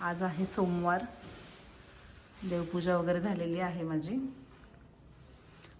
आज आहे सोमवार. देवपूजा वगैरे झालेली आहे माझी.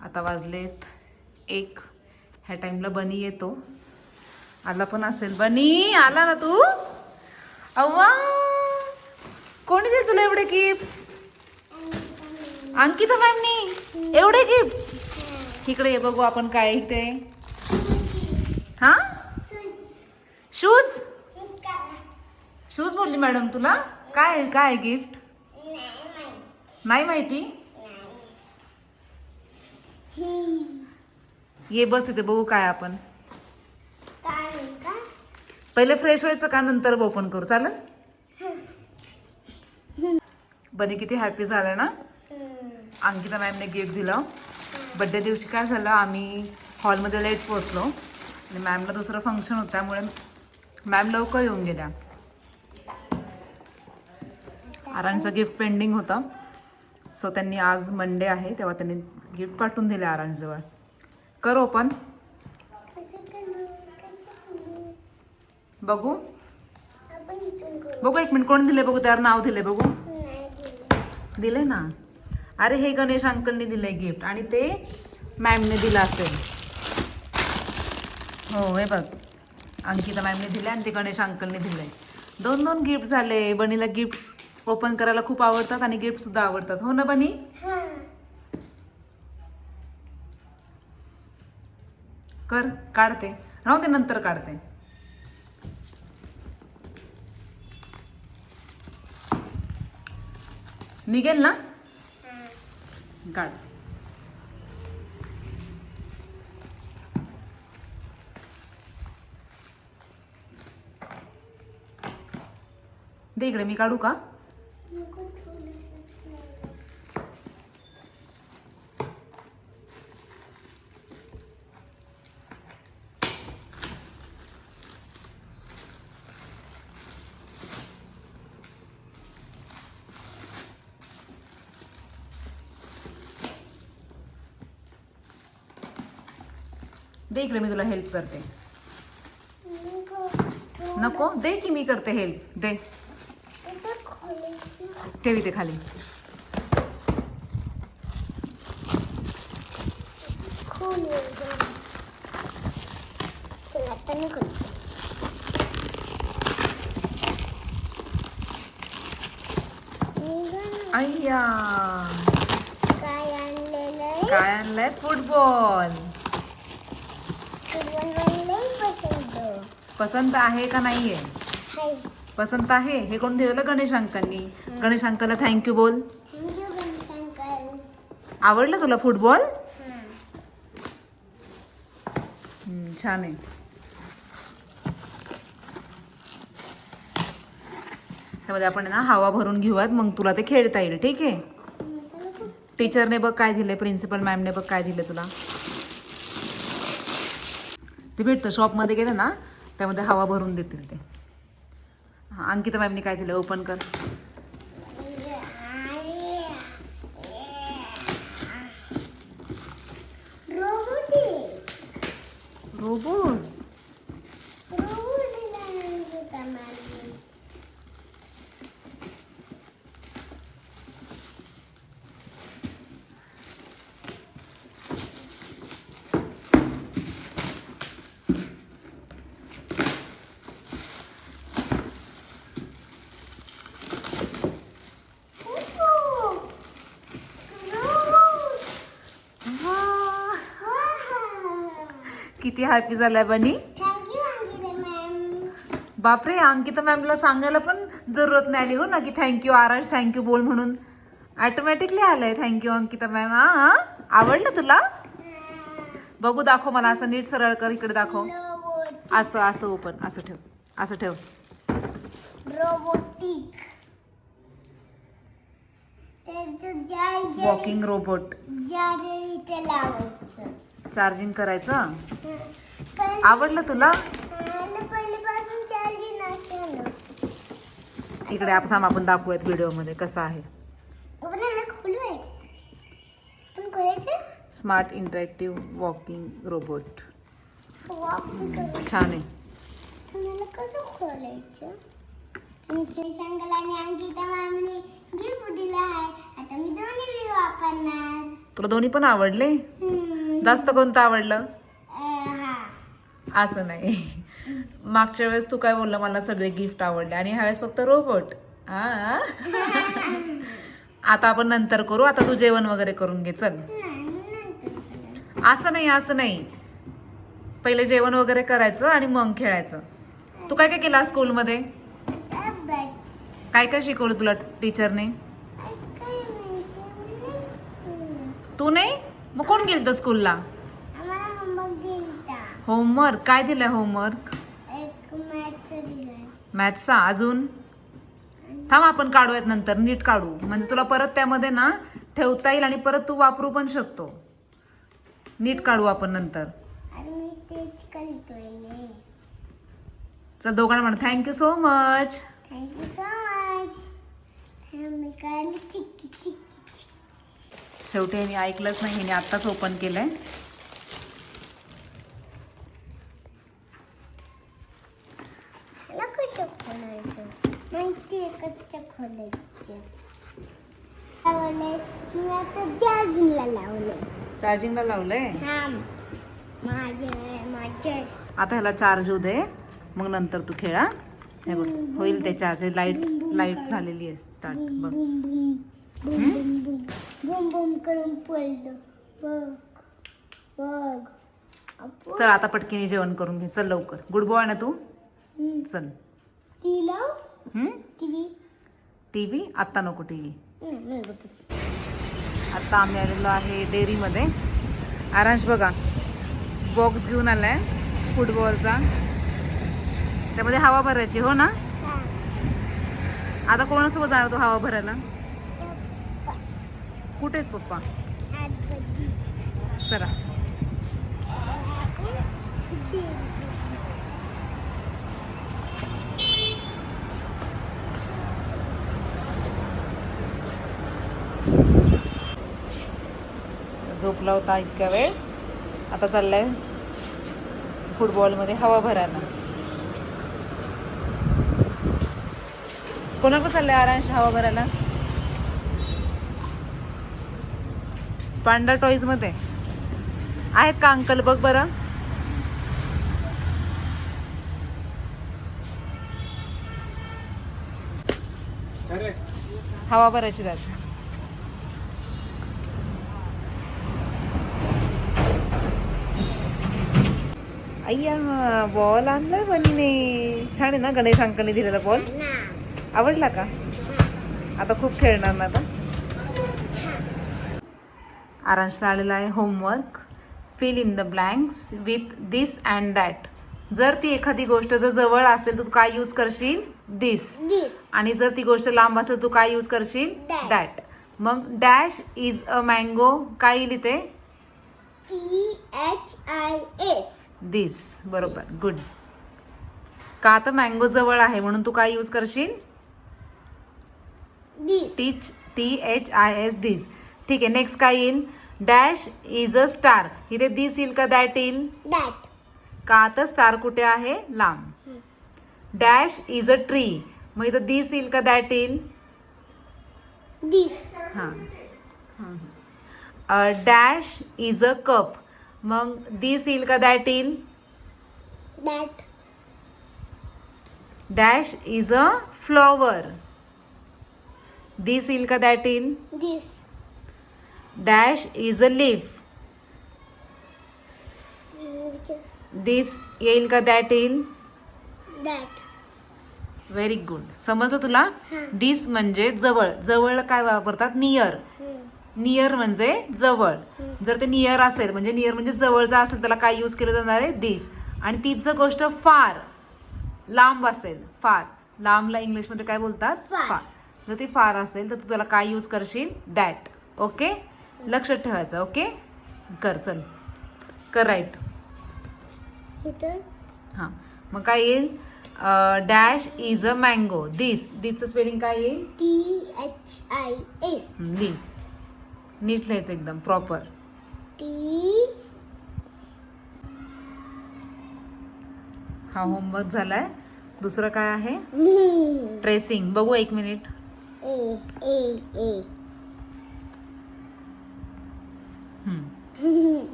आता वाजलेत एक. ह्या टाईमला बनी येतो. आला पण असेल. बनी आला ना तू? अव्वा! कोणी दिले तुला एवढे गिफ्ट अंकिता मॅमनी एवढे गिफ्ट इकडे ये बघू आपण काय इथे. हा? शूज शूज बोलली मॅडम तुला? काय काय गिफ्ट नाही माहिती? ये बस तिथे बघू काय आपण. पहिले फ्रेश व्हायचं का? नंतर ओपन करू. चालेल? बनी किती हॅपी झालं ना? अंकिता मॅमने गिफ्ट दिलं. बड्डे दिवशी काय झालं? आम्ही हॉलमध्ये लेट पोचलो आणि मॅमला दुसरं फंक्शन होतं त्यामुळे मॅम लवकर येऊन गेल्या. आरांचं गिफ्ट पेंडिंग होतं. सो त्यांनी आज मंडे आहे तेव्हा त्यांनी गिफ्ट पाठवून दिले आरांजवळ. कर ओपन बघू. बघू एक मिनिट कोण दिले बघू त्यावर नाव दिले बघू. दिले ना? अरे हे गणेश अंकलनी दिले गिफ्ट आणि ते मॅमने दिलं असेल. हो हे बघ. अंकिता मॅमने दिले आणि ते गणेश अंकलने दिले दोन दोन गिफ्ट झाले बनीला गिफ्ट ओपन करायला खूप आवडतात आणि गिफ्ट सुद्धा आवडतात. हो ना बनी? कर काढते. राहू दे नंतर काढते. निघेल ना? काढ. दे इकडे मी काढू का? दे इकडे मी तुला हेल्प करते. नको दे की मी करते हेल्प दे. ठेव इथे खाली. अय्या. काय आणलेलं काय आणलंय फुटबॉल नाही पसंत आहे का नाहीये? हाय. पसंत आहे? हे कोण दिलं गणेश अंकांनी गणेश अंकाला थँक्यू बोल. आवडलं तुला फुटबॉल छान आहे. त्यामध्ये आपण आहे ना हवा भरून घेऊयात मग तुला ते खेळता येईल ठीक आहे? टीचरने बघ काय दिले प्रिन्सिपल मॅमने बघ काय दिलं तुला. ते भेटतं शॉपमध्ये गेलं ना त्यामध्ये हवा भरून देतील ते. हां अंकिता मॅमने काय दिलं? ओपन कर. रोबोट किती हॅपी झालाय बनी? थँक्यू अंकिता मॅम बापरे अंकिता मॅमला सांगायला पण जरूरत नाही आली हो ना की थँक्यू आराश थँक्यू बोल म्हणून. ऑटोमॅटिकली आलंय थँक्यू अंकिता मॅम हा आवडलं तुला? बघू दाखव मला असं नीट सरळ कर इकडे दाखव. असं असं ओपन असं ठेव असं ठेव. वॉकिंग रोबोट चार्जिंग करायचं? आवडलं तुला? इकडे आपण थांब आपण दाखवूयात व्हिडिओमध्ये कसं आहे. स्मार्ट इंटरॅक्टिव्ह वॉकिंग रोबोट छान आहे. आणि अंकिता मॅमने गिफ्ट दिलं आहे. आता मी दोन्ही वापरणार. तुला दोन्ही पण आवडले. जास्त कोणतं आवडलं? असं नाही. मागच्या वेळेस तू काय बोलला मला सगळे गिफ्ट आवडले आणि ह्यावेळेस फक्त रोबोट. हा आता आपण नंतर करू. आता तू जेवण वगैरे करून घे चल. असं नाही असं नाही. पहिले जेवण वगैरे करायचं आणि मग खेळायचं. तू काय काय केलं स्कूलमध्ये. काय काय शिकवलं तुला टीचरने असं काही माहिती नाही. हम्म. तू नाही? मग कोण गेलं स्कूलला आम्हाला होमवर्क दिलता. होमवर्क काय दिलंय होमवर्क एक दिलंय. मॅथ्सचा अजून? थांब आपण काढूयात नंतर. नीट काढू. म्हणजे तुला परत त्यामध्ये ना ठेवता येईल आणि परत तू वापरू पण शकतो. नीट काढू आपण नंतर. आणि मी तेच करतोय ने चल दोघांना म्हणा. Thank you so much thank you so much मी काढली चिक्की चिक्की. शेवटी ह्याने ऐकलंच नाही हिने आत्ताच ओपन माहिती आहे मी चार्जिंगला लावलंय. हा. आता ह्याला चार्ज होऊ दे. मग नंतर तू खेळा हे. बघ होईल ते चार्ज लाइट लाइट झालेली आहे स्टार्ट बघ. बुम बुम बुम बुम करून पडलं. बघ बघ. आपण चल आता पटकीने जेवण करून घे. चल लवकर. गुड बॉय ना तू? हम्म. चल. टीव्ही? टी व्ही आत्ता नको टी व्ही नाही नाही बघायची आत्ता आम्ही आलेलो आहे डेअरीमध्ये. आरांश बघा. बॉक्स घेऊन आलाय फुटबॉलचा त्यामध्ये हवा भरायची हो ना. आता कोणासोबत जाणार तू हवा भरायला? कुठे आहेत पप्पा. चला? झोपला होता इतक्या वेळ आता चाललाय फुटबॉलमध्ये हवा भरायला कोणाकडे चाललंय आरांश हवा भरायला पांडा टॉईजमध्ये. आहेत का अंकल? बघ बरं. हवा भरायची त्यात अय्या बॉल आणलाय बन्ने छान आहे ना गणेश अंकलने दिलेला बॉल ना. आवडला का? आता खूप खेळणार ना आता? आरांशला आलेला आहे homework fill in the blanks with this and that जर ती एखादी गोष्ट जर जवळ असेल तर तू काय यूज करशील? दिस. आणि जर ती गोष्ट लांब असेल तू काय यूज करशील. दॅट मग डॅश इज अ मँगो काय येईल इथे. दिस बरोबर. गुड का आता मँगो जवळ आहे म्हणून तू काय यूज करशील. Teach T H I S this ठीक आहे नेक्स्ट काय येईल? Dash is a star. इथे दिस येईल का दॅट येईल That. का तर स्टार कुठे आहे? लांब. Dash is a tree. मग इथं दिस येईल का दॅट येईल. हां. Dash is a cup. मग दिस येईल का दॅट येईल That. Dash is a flower. This येईल का दॅट येईल This. Dash is a leaf. This येईल का दॅट येईल. Very good. समजलं तुला. दिस म्हणजे जवळ. जवळ काय वापरतात? नियर. नियर म्हणजे जवळ. जर ते नियर असेल म्हणजे नियर म्हणजे जवळचं असेल त्याला काय यूज केलं जाणार आहे? दिस. आणि तीच जर गोष्ट फार लांब असेल फार. लांबला इंग्लिशमध्ये काय बोलतात? फार. फार. जर ती फार असेल तर तू त्याला काय यूज करशील? दॅट. ओके? लक्षात ठेवायचं ओके? कर चल. कर राईट हां मग काय येईल? Dash is a mango. This दिसचं spelling काय येईल? T H I S. नीट. नीट लिहायचं एकदम प्रॉपर T हा होमवर्क झालाय. दुसरं काय आहे? ए ट्रेसिंग बघू एक मिनिट ए ए हम्म.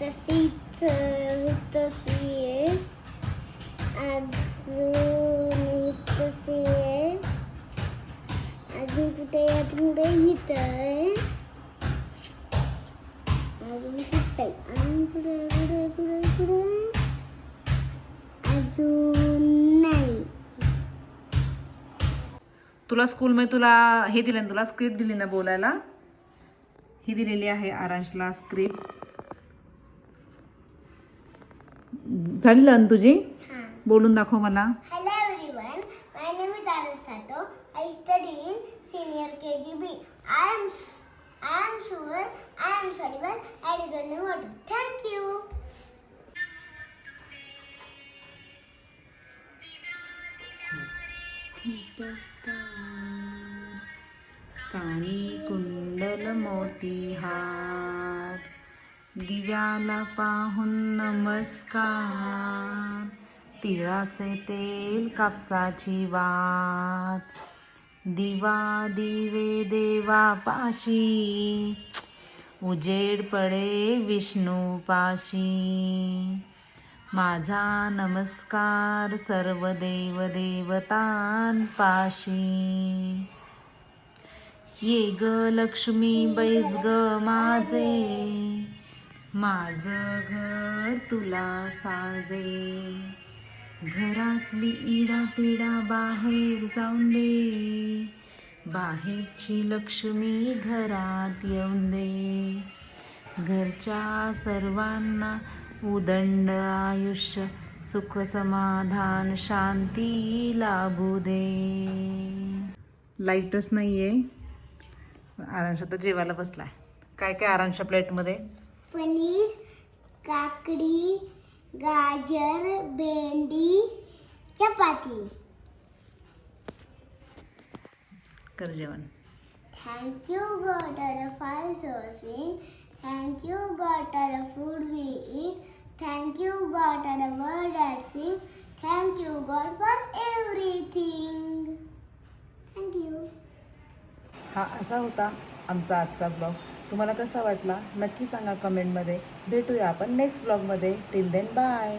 तशीच तशी आहे अजून तशी आहे अजून कुठे अजून कुठे इथं आहे अजून कुठे अजून कुठे कुठे कुठे कुठे अजून नाही तुला स्कूलमध्ये तुला हे दिलं ना तुला स्क्रिप्ट दिली ना बोलायला? ही दिलेली आहे आरांशला स्क्रिप्ट झाले लन तुझी? बोलून दाखव मला. हॅलो वेली बॅन आय ने मी तॅरेज I study in senior K G B I'm I am sure I am सॅल्यू बॅन ॲड इधर मट थँक्यू कुंडल मोती हार. दिव्याला पाहून नमस्कार. तिळाचे तेल कापसाची वात. दिवा दिवे देवा पाशी उजेड पडे विष्णू पाशी माझा नमस्कार सर्व देव देवतांपाशी ये ग लक्ष्मी बैस ग माझे. माझ घर तुला साजे. घरातली इडा पिडा बाहेर जाऊन दे. बाहेरची लक्ष्मी घरात येऊन दे. घरच्या सर्वांना उदंड आयुष्य सुख समाधान शांती लाभू दे. लाईटच नाही आहे आरांश आता जेवायला बसलाय. काय काय आरांश प्लेटमध्ये पनीर काकडी गाजर भेंडी चपाती. कर जेवण. Thank you God all for serving thank you food we eat thank you you God all world at sing thank you God for everything thank हा असा होता आमचा आजचा ब्लॉग तुम्हाला कसा वाटला? नक्की सांगा कमेंटमध्ये भेटूया आपण नेक्स्ट ब्लॉगमध्ये टिल देन बाय